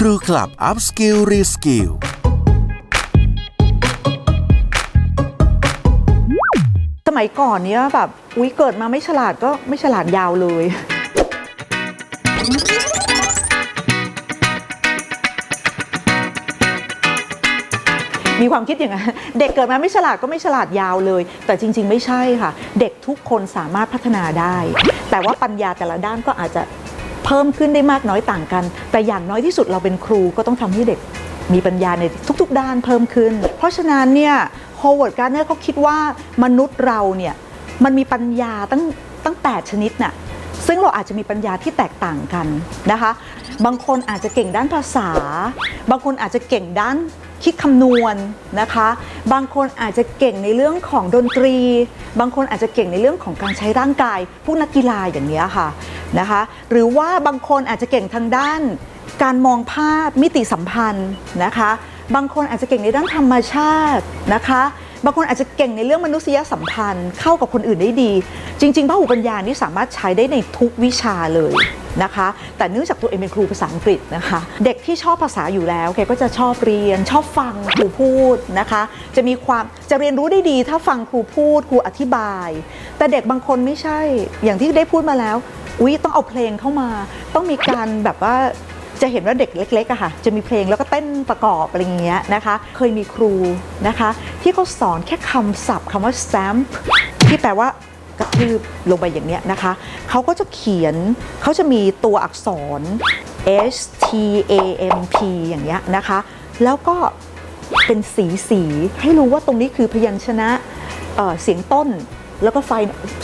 ครูคลับอัพสกิลรีสกิลสมัยก่อนเนี้ยแบบอุ้ยเกิดมาไม่ฉลาดก็ไม่ฉลาดยาวเลย มีความคิดอย่างนั้นเด็กเกิดมาไม่ฉลาดก็ไม่ฉลาดยาวเลย แต่จริง ๆ ไม่ใช่ค่ะ เด็กทุกคนสามารถพัฒนาได้ แต่ว่าปัญญาแต่ละด้านก็อาจจะ เพิ่มขึ้นได้มากน้อยต่างกัน แต่อย่างน้อยที่สุดเราเป็นครูก็ต้องทำให้เด็กมีปัญญาในทุกๆ ด้านเพิ่มขึ้น เพราะฉะนั้นเนี่ยโฮเวิร์ดการ์เนอร์เขาคิดว่ามนุษย์เราเนี่ยมันมีปัญญาตั้งตั้ง8ชนิดน่ะซึ่งเราอาจจะมีปัญญาที่แตกต่างกันนะคะ บางคนอาจจะเก่งด้านภาษา บางคนอาจจะเก่งด้านคิดคำนวณนะคะ บางคนอาจจะเก่งในเรื่องของดนตรี บางคนอาจจะเก่งในเรื่องของการใช้ร่างกาย พวกนักกีฬาอย่างนี้ค่ะ นะคะ หรือว่าบางคนอาจจะเก่งทางด้าน การมองภาพมิติสัมพันธ์นะคะ บางคนอาจจะเก่งในด้านธรรมชาตินะคะ บางคนอาจจะเก่งในเรื่องมนุษยสัมพันธ์ เข้ากับคนอื่นได้ดี จริงๆพหุปัญญานี่สามารถใช้ได้ในทุกวิชาเลยนะคะ แต่เนื่องจากตัวเองเป็นครูภาษาอังกฤษนะคะ เด็กที่ชอบภาษาอยู่แล้วแกก็จะชอบเรียน ชอบฟังครูพูดนะคะ จะมีความจะเรียนรู้ได้ดีถ้าฟังครูพูดครูอธิบาย แต่เด็กบางคนไม่ใช่อย่างที่ได้พูดมาแล้ว อุ๊ยต้องเอาเพลงเข้ามา ต้องมีการแบบว่าจะเห็นว่าเด็กเล็กๆอะค่ะ จะมีเพลงแล้วก็เต้นประกอบอะไรอย่างเงี้ยนะคะ เคยมีครูนะคะ ที่เขาสอนแค่คำศัพท์คำว่า stamp ที่แปลว่ากระทืบลงไปอย่างเนี้ยนะคะ เขาก็จะเขียนเขาจะมีตัวอักษร S T A M P อย่างเงี้ยนะคะ แล้วก็เป็นสีสีให้รู้ว่าตรงนี้คือพยัญชนะเเสียงต้น แล้วก็ไฟ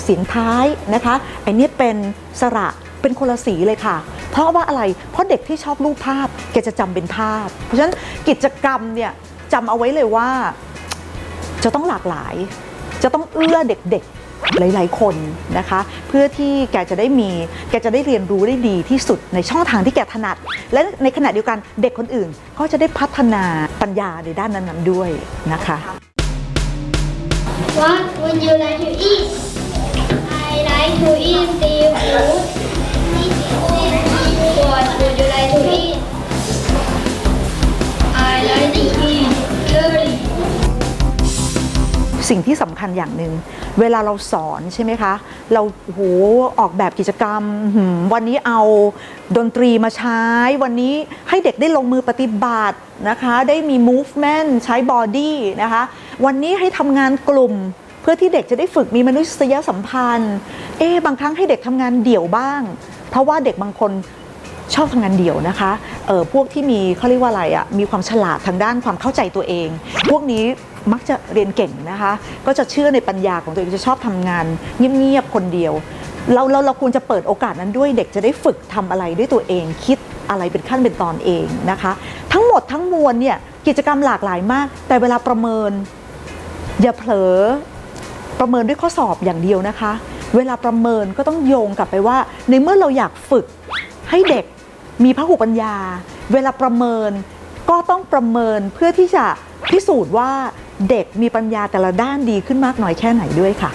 เสียงท้ายนะคะไอันนี้เป็นสระเป็นคนละสีเลยค่ะ เพราะว่าอะไร เพราะเด็กที่ชอบรูปภาพแกจะจำเป็นภาพ เพราะฉะนั้นกิจกรรมเนี่ยจำเอาไว้เลยว่าจะต้องหลากหลาย จะต้องเอื้อเด็กๆหลาย ๆ คนนะคะ เพื่อที่แกจะได้มี แกจะได้เรียนรู้ได้ดีที่สุดในช่องทางที่แกถนัด และในขณะเดียวกันเด็กคนอื่น ก็จะได้พัฒนาปัญญาในด้านนั้นๆด้วยนะคะ What would you like to eat? I like to eat seafood. What would you like to eat? I like to eat curry. สิ่งที่สำคัญอย่างหนึ่งเวลาเราสอนใช่ไหมคะ เราโหออกแบบกิจกรรมหืมวันนี้เอาดนตรีมาใช้ วันนี้ให้เด็กได้ลงมือปฏิบัตินะคะ ได้มี movement ใช้บอดี้นะคะ วันนี้ให้ทำงานกลุ่ม เพื่อที่เด็กจะได้ฝึกมีมนุษยสัมพันธ์ เอ๊บางครั้งให้เด็กทำงานเดี่ยวบ้าง เพราะว่าเด็กบางคนชอบทำงานเดี่ยวนะคะเออพวกที่มีเขาเรียกว่าอะไรอะ่ะมีความฉลาดทางด้านความเข้าใจตัวเอง พวกนี้มักจะเรียนเก่งนะคะ ก็จะเชื่อในปัญญาของตัวเองจะชอบทำงานเงียบๆคนเดียว เราเราเราควรจะเปิดโอกาสนั้นด้วยเด็กจะได้ฝึกทำอะไรด้วยตัวเอง คิดอะไรเป็นขั้นเป็นตอนเองนะคะ ทั้งหมดทั้งมวลเนี่ยกิจกรรมหลากหลายมาก แต่เวลาประเมิน อย่าเผลอประเมินด้วยข้อสอบอย่างเดียวนะคะ เวลาประเมินก็ต้องโยงกลับไปว่า ในเมื่อเราอยากฝึกให้เด็กมีพหุปัญญา เวลาประเมินก็ต้องประเมินเพื่อที่จะพิสูจน์ว่าเด็กมีปัญญาแต่ละด้านดีขึ้นมากน้อยแค่ไหนด้วยค่ะ